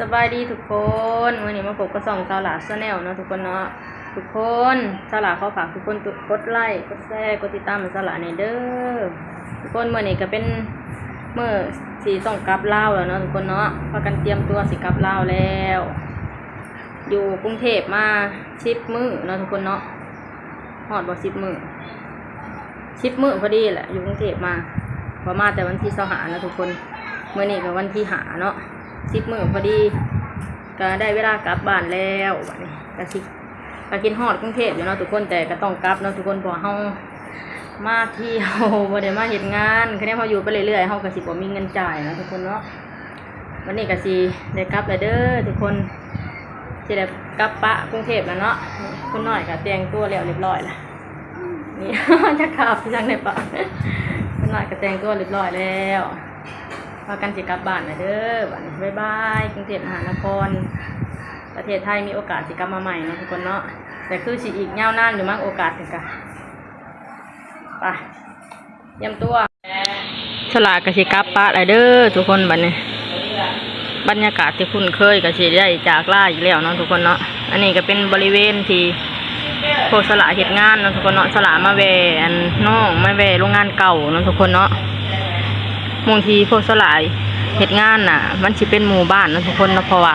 สบายดีทุกคนวันนี้มาพบกับสองสาวหลาชาแนลเนาะทุกคนเนาะทุกคนสาวหลาเขาฝากทุกคนกดไลค์กดแชร์กดติดตามสาวหลาในเด้อทุกคนเมื่อนี้ก็เป็นเมื่อสีส่งกลับเลาแล้วเนาะทุกคนเนาะพากันเตรียมตัวสิกลับเลาแล้ว อยู่กรุงเทพมาสิบมื้อเนาะทุกคนเนาะหอดบ่สิบมื้อสิบมื้อพอดีแหละอยู่กรุงเทพมาพอมาแต่วันที่สหานะทุกคนเมื่อนี้ก็วันที่หาเนาะ สิบมือพอดีก็ได้เวลากลับบ้านแล้วบัดนี้ก็สิก็กินฮอดกรุงเทพอยู่เนาะทุกคนแต่ก็ต้องกลับเนาะทุกคนเพราะว่เฮามาเที่ยวบ่ได้มาเฮ็ดงานคะแนนเฮาอยู่ไปเรื่อยๆเฮาก็สิบ่มีเงินจ่ายเนาะทุกคนเนาะวันนี้ก็สิได้กลับแล้วเด้อทุกคนสิได้กลับปะกรุงเทพแล้วเนาะคุณหน้อยก็แต่งตัวแล้วเรียบร้อยแล้วนี่จะขับจังได๋ปะคุณน้อยก็แต่งตัวเรียบร้อยแล้ว พากันสิกลับบ้านนะเด้อบ๊ายบายกรุงเทพมหานคร ประเทศไทยมีโอกาสสิกลับมาใหม่นะทุกคนเนาะแต่คือสิอีกยาวนานอยู่มั้งโอกาสถึงกันไปเตรียมตัวสลากกสิกลับปะเลยเด้อทุกคนบัดนี้ บรรยากาศที่คุ้นเคยกสิได้จากล่าอีกแล้วเนาะทุกคนเนาะอันนี้ก็เป็นบริเวณที่พวกสละเหตุงานเนาะทุกคนเนาะสละมาแวอันน้องมาแวโรงงานเก่าเนาะทุกคนเนาะ บางทีพวกสลายเหตุงานน่ะ มันสิเป็นหมู่บ้านนะทุกคนเนาะเพราะว่า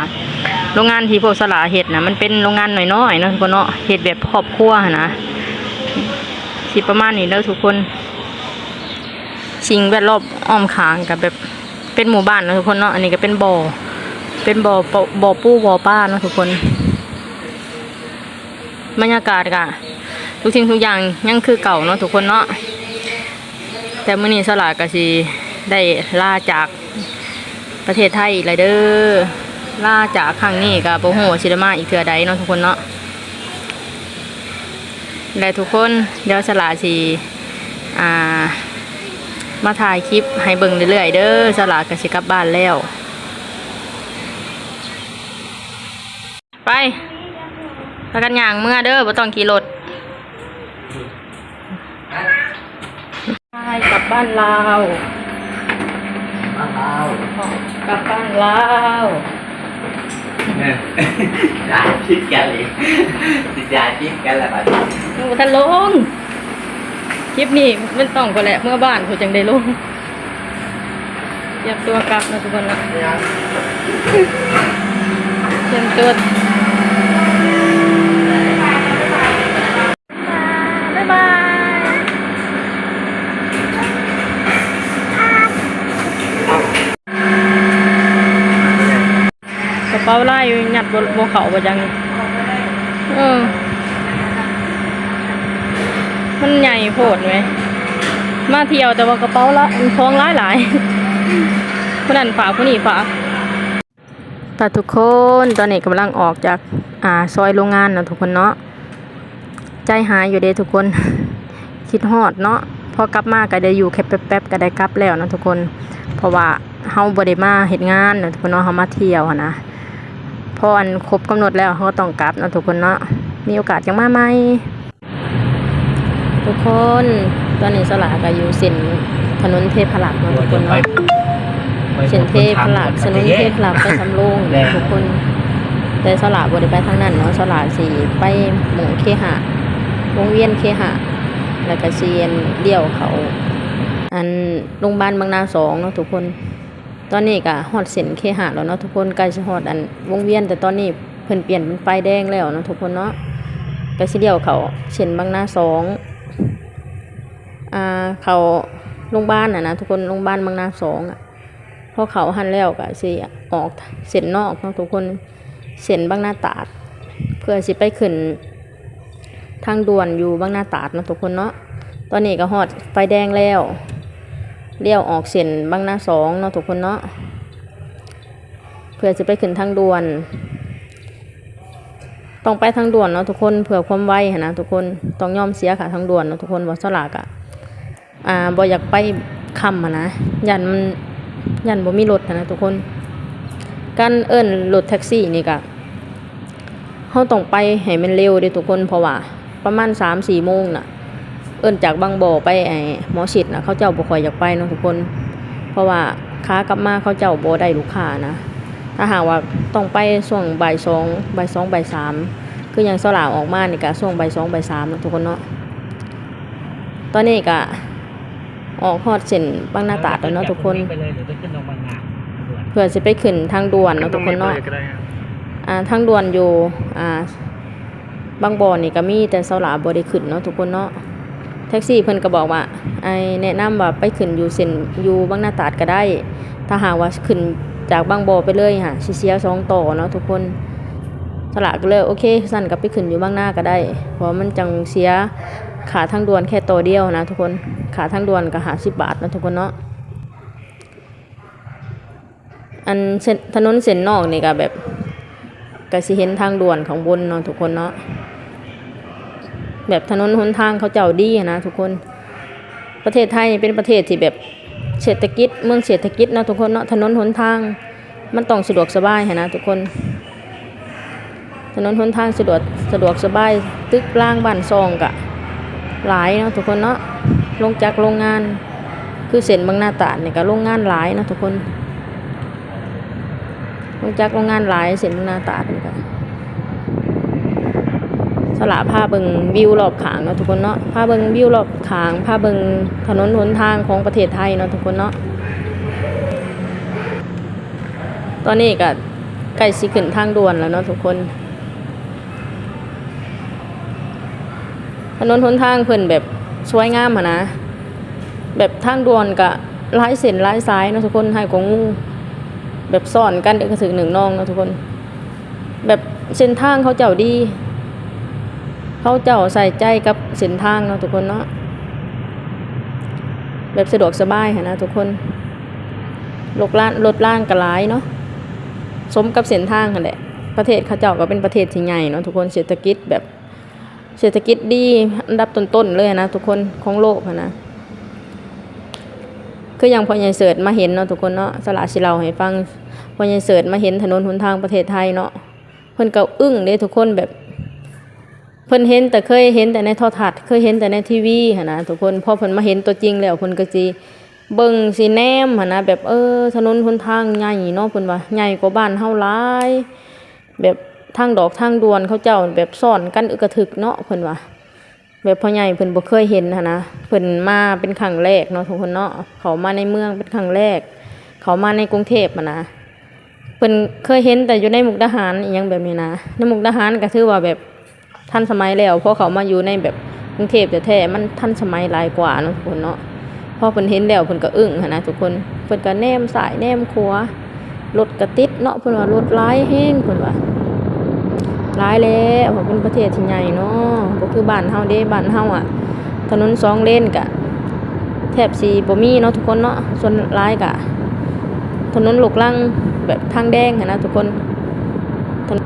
โรงงานที่พวกสลาเห็ดน่ะมันเป็นโรงงานน้อยๆนะทุกคนเนาะเห็ดแบบครอบครัวนะสิประมาณนี้เด้อทุกคนสิ่งแวดล้อมอ้อมขางกับแบบเป็นหมู่บ้านนะทุกคนเนาะอันนี้ก็เป็นบ่อเป็นบ่อปบ่อปูบ่อป้าเนาะทุกคนบรรยากาศกะทุกสิ่งทุกอย่างยังคือเก่าเนาะทุกคนเนาะแต่เมื่อนี้สลากก็สิ ได้ล่าจากประเทศไทยอีกเลยเด้อล่าจากครั้งนี้กับโบโหชิดมาอีกเทือใดเนาะทุกคนเนาะและทุกคนเดี๋ยวสลาสิอ่า มาถ่ายคลิปให้เบิ่งเรื่อยๆเด้อสลากก็สิกลับบ้านแล้ว ไปพากันย่างเมื่อเด้อบ่ต้องขี่รถใช่กลับบ้านลา วมาเอากลับบ้านลาวด่าชิดกันเลยด่าชิดกันแหละบัดโอ้ท่านลงคลิปนี้มันต้องก็แหละเมื่อบ้านเขาจังได้ลงเตรียมตัวกลับนะทุกคนนะเตรียมตัวบ๊ายบายกระ เป๋าไล่หยัดบนบนเขาบ่จังนี่เออ มันใหญ่โพดไหม มาเที่ยวแต่ว่ากระเป๋าละมันท้องร้ายหลายคนนั้นฝาคนนี้ฝาแต่ทุกคนตอนนี้กำลังออกจากอ่าซอยโรงงานนะทุกคนเนาะใจหายอยู่เด้ทุกคน คิดฮอดเนาะพอกลับมาก็ได้อยู่แค่แป๊บๆก็ได้กลับแล้วนะทุกคน เพราะว่าเฮาบ่ได้มาเฮ็ดงานนะทุกคนเนาะเฮามาเที่ยวนะ ออันครบกำหนดแล้วเฮาก็ต้องกลับเนาะทุกคนเนาะมีโอกาสจังมาใหม่ทุกคนตอนนี้สลาก็อยู่เส้นถนนเทพลักษ์เนาะทุกคนเนาะเส้นเทพลักษ์ถนนเทพลักษ์ไปสำโรงทุกคน แต่สลาบ่ได้ไปทางนั้นเนาะสลาสิไปหมู่เคหะวงเวียนเคหะแล้วก็เซียนเดี่ยวเขา อันโรงพยาบาลบางนาสองเนาะทุกคน ตอนนี้ก็ฮอดเส้นเคหะแล้วเนาะทุกคนใกล้สิฮอดอันวงเวียนแต่ตอนนี้เพิ่นเปลี่ยนเป็นไฟแดงแล้วเนาะทุกคนเนาะก็สิเดียวเขาเส้นบางหน้าสองอ่าเขาโรงพยาบาลน่ะนะทุกคนโรงพยาบาลบางนาสองอะพอเขาหันแล้วก็สิออกเส้นนอกเนาะทุกคนเส้นบางหน้าตาด เพื่อสิไปขึ้นทางด่วนอยู่บางหน้าตาดเนาะทุกคนเนาะตอนนี้ก็ฮอดไฟแดงแล้ว เลี้ยวออกเส้นบางนาสองเนาะทุกคนเนาะเพื่อจะไปขึ้นทางด่วน ต้องไปทางด่วนเนาะทุกคนเผื่อความไวนะทุกคนต้องยอมเสียค่ะทางด่วนเนาะทุกคนบ่สลากอะอ่าบ่อยากไปค่ำอะนะยันมันยันบ่มีรถนะทุกคน การเอิ้นรถแท็กซี่นี่ก็เฮาต้องไปให้มันเร็วเด้ทุกคนเพราะว่าประมาณ3-4โมงน่ะ เอิ้นจากบางบ่อไปไอ้หมอชิดนะเขาเจ้าบ่ค่อยอยากไปเนาะทุกคน เพราะว่าค้ากลับมาเขาเจ้าบ่ได้ลูกค้านะ ถ้าหากว่าต้องไปช่วงบ่ายสองบ่ายสองบ่ายสามคือยังสลาออกมานี่ก็ช่วงบ่ายสองบ่ายสามนะทุกคนเนาะตอนนี้ก็ออกฮอดเส้นบางหน้าตาดแล้วเนาะทุกคนเนางนาด่วนเพื่อจะไปขึ้นทางด่วนเนาะทุกคนเนาะอ่าทางด่วนอยู่อ่าบางบ่อนี่ก็มีแต่เสาหลาบ่ได้ขึ้นเนาะทุกคนเนาะ ท็กซี่เพิ่นก็บอกว่าไอแนะนำว่าไปขึ้นอยู่เส้นอยู่บางหน้าตาดก็ได้ ถ้าหากว่าขึ้นจากบางบ่อไปเลยค่ะสิเสียสองต่อเนาะทุกคนสละก็เลยโอเคสั่นก็ไปขึ้นอยู่บางหน้าก็ได้ เพราะมันจังเสียขาทางด่วนแค่ต่อเดียวนะทุกคนขาทางด่วนก็หาสิบบาทนะทุกคนเนาะอันเส้นถนนเส้นนอกนี่ก็แบบก็สิเห็นทางด่วนของบนเนาะทุกคนเนาะ แบบถนนหนทางเขาเจ้าดีนะทุกคนประเทศไทยเป็นประเทศที่แบบเศรษฐกิจเมืองเศรษฐกิจนะทุกคนเนาะถนนหนทาง มันต้องสะดวกสบายนะทุกคน ถนนหนทางสะดวกสะดวกสบายตึกล่างบ้านซองกะหลายเนาะทุกคนเนาะลงจากโรงงาน คือเส้นบางหน้าตาเนี่ยก็โรงงานหลายนะทุกคนลงจากโรงงานหลายเส้นบางหน้าตาดนี่ก็ ละผ้าเบิงวิวรอบขางเนาะทุกคนเนาะผ้าเบิงวิวรอบขางผ้าเบิงถนนหนทางของประเทศไทยเนาะทุกคนเนาะตอนนี้ก็ใกล้สิขึ้นทางด่วนแล้วเนาะทุกคน ถนนหนทางเพิ่นแบบสวยงามอะนะ แบบทางด่วนก็หลายเส้นลายสายเนาะทุกคนให้กว่างูแบบซ่อนกันเด็กกระถึกหนึ่งน้องเนาะทุกคน แบบเส้นทางเขาเจ้าดี เขาเจ้าใส่ใจกับเส้นทางเนาะทุกคนเนาะแบบสะดวกสบายค่ะนะทุกคนรถล้านรถล้านก็หลายเนาะสมกับเส้นทางกันแหละประเทศเขาเจ้าก็เป็นประเทศที่ใหญ่เนาะทุกคนเศรษฐกิจแบบเศรษฐกิจดีอันดับต้นๆเลยนะทุกคนของโลกนะคืออย่างพอใหญ่เสิร์ชมาเห็นเนาะทุกคนเนาะสละสิเราให้ฟังพอใหญ่เสิร์ชมาเห็นถนนหนทางประเทศไทยเนาะเพิ่นก็อึ้งเด้ทุกคนแบบ พิ่นเห็นแต่เคยเห็นแต่ในโทรทัศน์เคยเห็นแต่ในทีวีหนะทุกคนพอเพิ่นมาเห็นตัวจริงแล้วเพิ่นก็สิเบิ่งสิแนมหนะแบบเออถนนหนทางใหญ่เนาะเพิ่นว่าใหญ่กว่าบ้านเฮาหลายแบบทางดอกทางดวนเขาเจ้าแบบซ่อนกันอึกกระทึกเนาะเพิ่นว่าแบบพ่อใหญ่เพิ่นบ่เคยเห็นนะเพิ่นมาเป็นครั้งแรกเนาะทุกคนเนาะเขามาในเมืองเป็นครั้งแรก เขามาในกรุงเทพนะเพิ่นเคยเห็นแต่อยู่ในมุกดาหารอหยังแบบนี้นะในมุกดาหารก็ถือว่าแบบ ทันสมัยแล้วเพราะเขามาอยู่ในแบบกรุงเทพแท้มันทันสมัยหลายกว่าเนาะทุกคนเนาะพอเพิ่นเห็นแล้วเพิ่นก็อึ้งนะทุกคนเพิ่นก็แนมซ้ายแนมขวรถก็ติดเนาะเพิ่นว่ารถหลายแฮงเพิ่นว่าร้ายแล้วเพราะเป็นประเทศที่ใหญ่เนาะบ่คือบ้านเฮาเด้บ้านเฮาอะถนนสองเลนกะแทบสีบ่มีเนาะทุกคนเนาะส่วนร้ายกะถนนหลกลังแบบทางแดงนะทุกคนถนน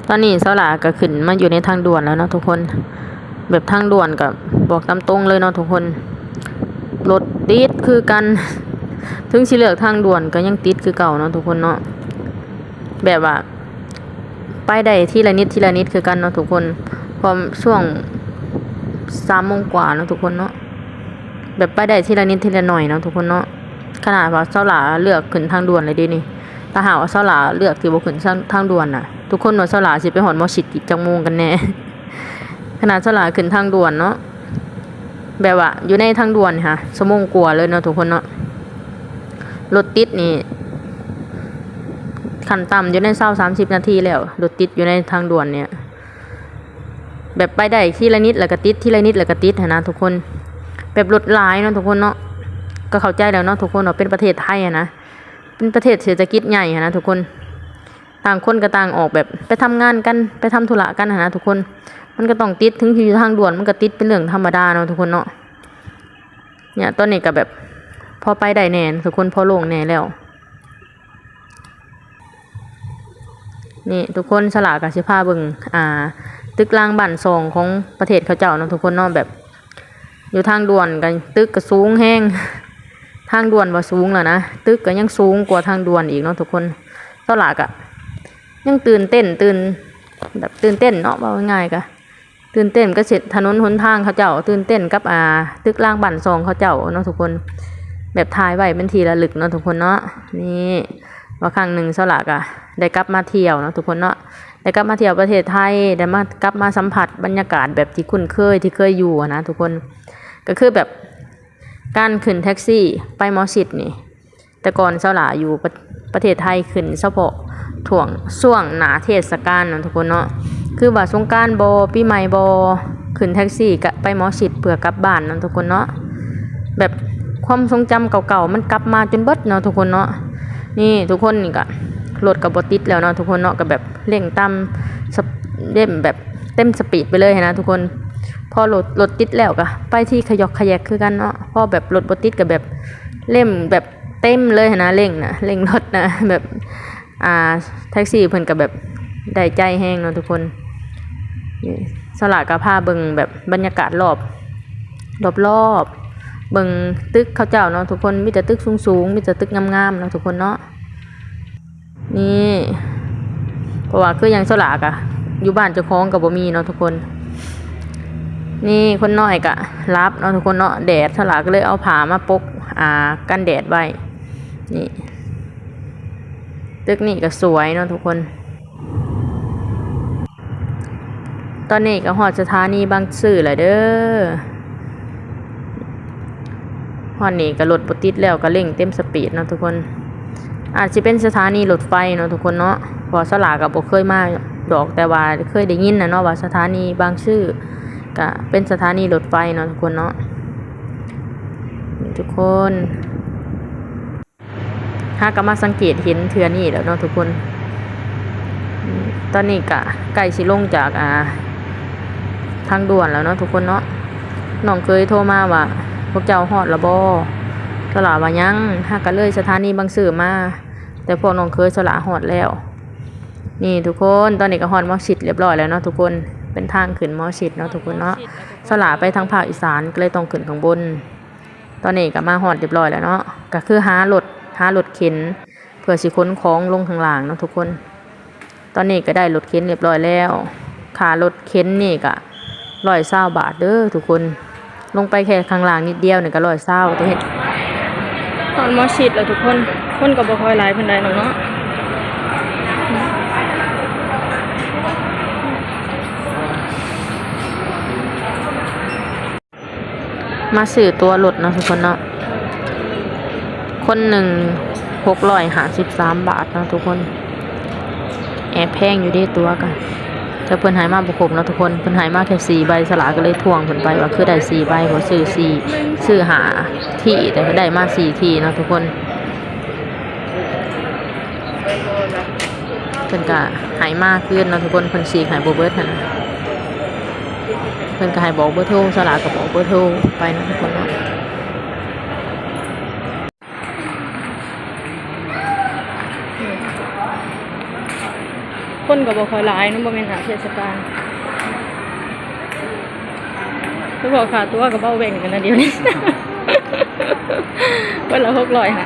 ต อนนี้เสาหลาก็ขึ้นมาอยู่ในทางด่วนแล้วเนาะทุกคน แบบทางด่วนกับบอกตามตรงเลยเนาะทุกคนรถติดคือกัน ถึงสิเลือกทางด่วนก็ยังติดคือเก่าเนาะทุกคนเนาะแบบว่าไปได้ทีละนิดทีละนิดคือกันเนาะทุกคนพอช่วงสามโมงกว่าเนาะทุกคนเนาะแบบไปได้ทีละนิดทีละหน่อยเนาะทุกคนเนาะขนาดว่าเจ้าหลาเลือกขึ้นทางด่วนเลยดินี่ ถ้าหาว่าเจ้าหลาเลือกที่บ่ขึ้นทางทางด่วนน่ะ ทุกคนว่าเจ้าหลาสิไปหอดมอชิดอีกจังมงกันแน่ ขนาดเจ้าหลาขึ้นทางด่วนเนาะ แบบว่าอยู่ในทางด่วนนี่ค่ะชั่วโมงกว่าเลยเนาะทุกคนเนาะ รถติดนี่ขั้นต่ำอยู่ในเศร้าสามสิบนาทีแล้วรถติดอยู่ในทางด่วนเนี่ย แบบไปได้ที่ละนิดแล้วก็ติดที่ละนิดแล้วก็ติดนนะทุกคน แบบรถหลายเนาะทุกคนเนาะ ก็เข้าใจแล้วเนาะทุกคนเนาะเป็นประเทศไทยอะนะ เป็นประเทศเศรษฐกิจใหญ่ะนะทุกคน ต่างคนก็ต่างออกแบบไปทำงานกันไปทำธุระกันะนะทุกคน มันก็ต้องติดถึงอยู่ทางด่วนมันก็ติดเป็นเรื่องธรรมดาเนาะทุกคนเนาะเนี่ยตอนนี้ก็แบบพอไปได้แน่ทุกคนพอลงแน่แล้ว นี่ทุกคนสลากกับสิพาเบิงอ่า ตึกรางบ้านซองของประเทศเขาเจ้าเนาะทุกคนเนาะแบบ อยู่ทางด่วนกันตึกก็สูงแห้ง ทางด่วนว่าสูงแล้วนะตึกก็ยังสูงกว่าทางด่วนอีกเนาะทุกคนสลากอะยังตื่นเต้นตื่นแบบตื่นเต้นเนาะว่าง่ายกะตื่นเต้นก็เสร็จถนนหนทางเขาเจ้า ตื่นเต้นกับอ่าตึกรางบ้านซองเขาเจ้าเนาะทุกคน แบบถ่ายไว้เป็นทีละลึกเนาะทุกคนเนาะนี่ว่าครั้งหนึ่งเสาหลักอะได้กลับมาเที่ยวเนาะทุกคนเนาะได้กลับมาเที่ยวประเทศไทยได้มากลับมาสัมผัสบรรยากาศแบบที่คุ้นเคยที่เคยอยู่นะทุกคนก็คือแบบ การขึ้นแท็กซี่ไปมอชิดนี่ แต่ก่อนเสาหลาอยู่ประประเทศไทยขึ้นเฉพาะถ่วงช่วงหนาเทศกาลนะทุกคนเนาะคือว่าสงการบอปีใหม่บอขึ้นแท็กซี่กไปมอชิดเพื่อกลับบ้านนะทุกคนเนาะแบบความทรงจำเก่าๆมันกลับมาจนเบิดเนาะทุกคนเนาะนี่ทุกคนนี่ก็รถกับบติดแล้วเนาะทุกคนเนาะก็แบบเร่งตามเปเร่มแบบเต็มสปีดไปเลยนะทุกคน พอรถรถติดแล้วก็ไปที่ขยอกขยักคือกันเนาะพอแบบรถบติดก็แบบเล่มแบบเต็มเลยนะเร่งนะเร่งรถนะแบบอ่าแท็กซี่เพิ่นก็แบบได้ใจแห้งเนาะทุกคนสลากกระพาเบิงแบบบรรยากาศรอบรอบรอบเบิงตึกเขาเจ้าเนาะทุกคนมีแต่ตึกสูงๆมีแต่ตึกงามๆเนาะทุกคนเนาะนี่เพราะว่าคือยังสลากอะอยู่บ้านเจ้าของกับบ่มีเนาะทุกคน นี่คนน้อยกะรับเนาะทุกคนเนาะแดดสลาก็เลยเอาผ้ามาปกอ่ากันแดดไว้นี่ตึกนี่ก็สวยเนาะทุกคน ตอนนี้ก็หอดสถานีบางซื่อแหละเด้อหอดนี่ก็รถบติดแล้วก็เร่งเต็มสปีดเนาะทุกคน อาจจะเป็นสถานีรถไฟเนาะทุกคนเนาะพอสลากับบ่เคยมาดอกแต่ว่าเคยได้ยินนะเนาะว่าสถานีบางซื่อ ก็เป็นสถานีรถไฟเนาะทุกคนเนาะทุกคนถ้าก็มาสังเกตเห็นเทือนี่แล้วเนาะทุกคน ตอนนี้กะใกล้สิลงจากอ่าทางด่วนแล้วเนาะทุกคนเนาะน้องเคยโทรมาว่าพวกเจ้าฮอดและบ่สลาว่ายังถ้าก็เลยสถานีบางซื่อมา แต่พวกน้องเคยสลาฮอดแล้ว นี่ทุกคนตอนนี้ก็ฮอดมอชิดเรียบร้อยแล้วเนาะทุกคน เป็นทางขึ้นมอชิดเนาะทุกคนเนาะสลาไปทางภาคอีสานก็เลยต้องขึ้นข้างบน ตอนนี้ก็มาฮอดเรียบร้อยแล้วเนาะก็คือหารถหารถเข็น เพื่อสิขนของลงข้างล่างเนาะทุกคน ตอนนี้ก็ได้รถเข็นเรียบร้อยแล้วค่ารถเข็นนี่ก็ร้อยเศร้าบาทเด้อทุกคน ลงไปแค่ข้างล่างนิดเดียวนี่ก็ร้อยเศร้าแต่เห็นตอนมอชิดแล้วทุกคนคนก็บ่ค่อยหลายเพิ่นใดเนาะ มาสื่อตัวรถเนะทุกคนเนาะ คนหนึ่งหกร้อยหาสิบสามบาทนะทุกคน แอบแพงอยู่ดีตัวกันแต่เพิ่นหายมาบุคมนะทุกคนเพิ่นหายมาแค่สี่ใบสลากก็เลยทวงเพิ่นไปว่าคือได้สี่ใบเพราะซื้อสี่ซื้อหาที่แต่ก็ได้มาสี่ที่นะทุกคนเพิ่นก็หายมากขึ้นนะทุกคนเพิ่นสี่หายโบเบิร์ตนะ พิ่นก็ให้บอกเบอร์โทรสลากก็บอกเบอร์โทรไปนะทุกคนเนาะคนก็บ่ค่อยหลายเนาะบ่แม่นหาเทศกาลคือบอกค่าตัวก็เบ้าแบ่งกันนะเดี๋ยวนี้วันละ600หา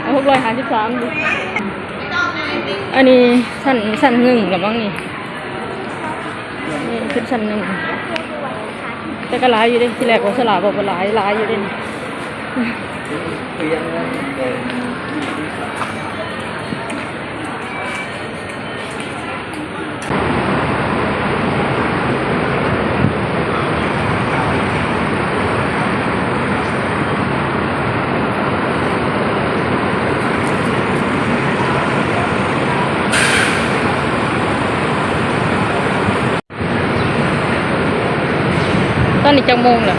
653ดิอันนี้ชั้นชั้นหนึ่งกับบ้างนี่นี่ขึ้นชั้นหนึ่ง แต่ก็หลายอยู่เดิที่แรกว่าสลาบอกว่าหลายหลายอยู่เดิ คือยังไงเออ ตอ นี่จังโมงเหรอ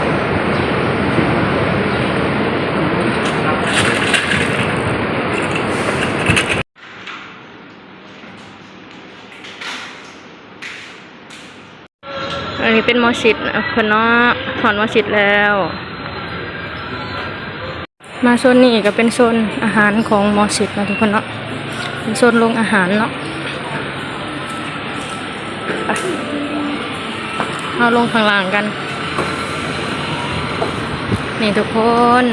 อันนี้เป็นมอชิดนะคนเนาะถอนมอชิดแล้ว มาโซนนี้ก็เป็นโซนอาหารของมอชิดนะทุกคนเนาะเป็นโซนลงอาหารเนาะไปเอาลงข้างล่างกัน นี่ทุกคน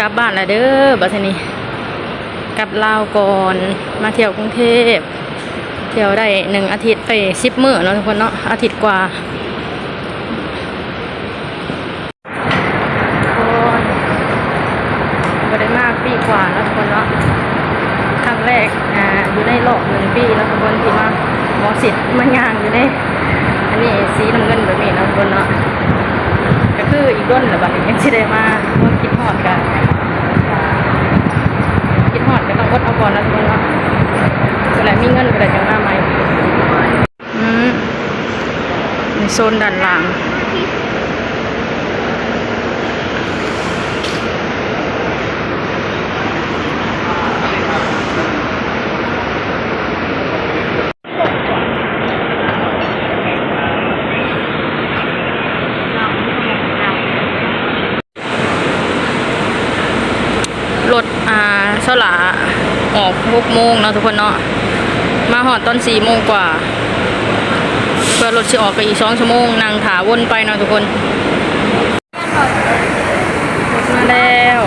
กลับบ้านแล้วเด้อบัดนี้กลับลาวก่อนมาเที่ยวกรุงเทพเที่ยวได้หนึ่งอาทิตย์ไปสิบมื้อเนาะทุกคนเนาะอาทิตย์กว่าคนบ่ได้มากปีกว่าแล้วทุกคนเนาะครั้งแรกอ่าอยู่ในโลกหนึ่งปีแล้วทุกคนที่มาหมอสิทธิ์มันย่างอยู่ในอันนี้สีน้ำเง ด้นแหละบัดนี้ยังสิได้มาร่วมคิดหอดกันคิดหอดก็ต้องอดเอาก่อนนะทุกคนเนาะเวลามีเงินก็ได้จังมาใหม่อืมในโซนด้านหลัง รถอ่าสลาออ กโมงเนาะทุกคนเนาะมาหอดตอนสี่โมงกว่าเพื่อรถจะออกไปอีกสองชั่วโมงนั่งถาวนไปเนาะทุกคนมาแล้ว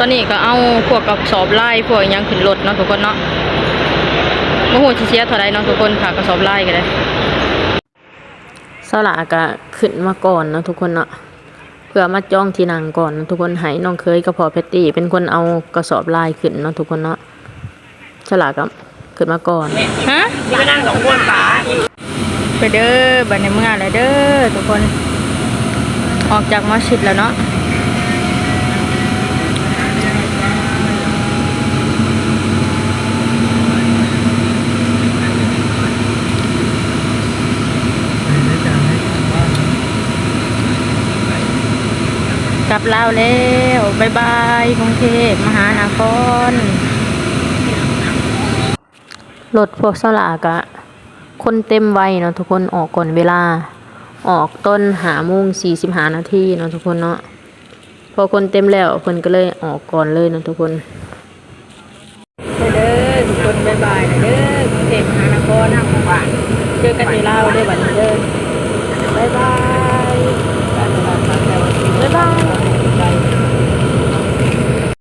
ตอนนี้ก็เอาพวกกับสอบไล่พวกยังขึ้นรถเนาะทุกคนเนาะ โมโหชิเชียเท่าไรเนาะทุกคนค่ะกระสอบไล่กันเลยเสาหลาก็ขึ้นมาก่อนเนาะทุกคนเนาะเพื่อมาจ้องที่นั่งก่อนเนาะทุกคนให้น้องเคยกับพ่อแพตตี้เป็นคนเอากระสอบลายขึ้นเนาะทุกคนเนาะเสาหลาก็ขึ้นมาก่อนฮะนี่ไปนั่งสองคนป๋าไปเด้อบันในเมื่อไรเด้อทุกคน ออกจากมัสยิดแล้วเนาะ ลับลาวแล้วบายบายกรุงเทพมหานครรถพวกสลากะคนเต็มไวเนาะทุกคนออกก่อนเวลา ออกต้นหาโมงสี่สิบหานาทีเนาะทุกคนเนาะพอคนเต็มแล้วคนก็เลยออกก่อนเลยเนาะทุกคนไปเด้อทุกคนบายบายนะเด้อกรุงเทพมหานครทางหมู่บ้านเจอกันอยู่ลาวเด้บันเด้อ